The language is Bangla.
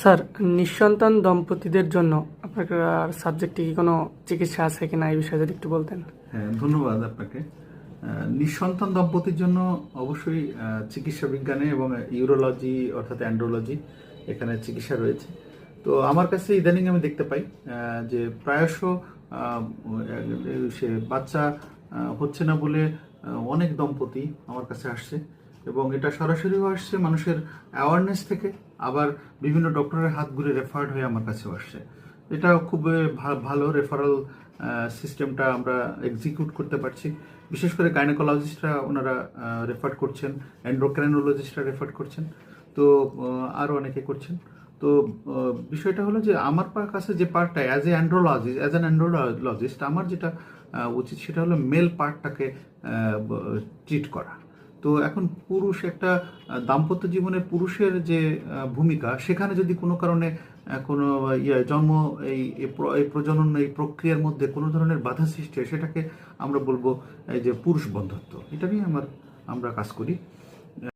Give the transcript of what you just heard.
স্যার, নিঃসন্তান দম্পতিদের জন্য আপনার সাবজেক্টে কি কোনো চিকিৎসা আছে কিনা এই বিষয়ে যদি একটু বলতেন? হ্যাঁ ধন্যবাদ আপনাকে। নিঃসন্তান দম্পতির জন্য অবশ্যই চিকিৎসা বিজ্ঞানে এবং ইউরোলজি অর্থাৎ অ্যান্ড্রোলজি এখানে চিকিৎসা রয়েছে। তো আমার কাছে ইদানিং আমি দেখতে পাই যে প্রায়শ সে বাচ্চা হচ্ছে না বলে অনেক দম্পতি আমার কাছে আসছে। এবং এটা সরাসরিও আসছে মানুষের অ্যাওয়ারনেস থেকে, আবার বিভিন্ন ডক্টরের হাত ঘুরে রেফার্ড হয়ে আমার কাছেও আসছে। এটা খুব ভালো রেফারেল সিস্টেমটা আমরা এক্সিকিউট করতে পারছি। বিশেষ করে গাইনোকোলজিস্টরা ওনারা রেফার করছেন অ্যান্ড্রোক্রাইনোলজিস্টরা রেফার করছেন। তো আরও অনেকে করছেন। তো বিষয়টা হলো যে আমার কাছে যে পার্টটা as a andrologist as an andrologist আমার যেটা উচিত সেটা হলো মেল পার্টটাকে ট্রিট করা। তো এখন পুরুষ একটা দাম্পত্য জীবনে পুরুষের যে ভূমিকা, সেখানে যদি কোনো কারণে কোনো ইয়ে জন্ম এই প্রজনন, এই প্রক্রিয়ার মধ্যে কোনো ধরনের বাধা সৃষ্টি হয়, সেটাকে আমরা বলব এই যে পুরুষ বন্ধত্ব। এটা নিয়ে আমার, আমরা কাজ করি।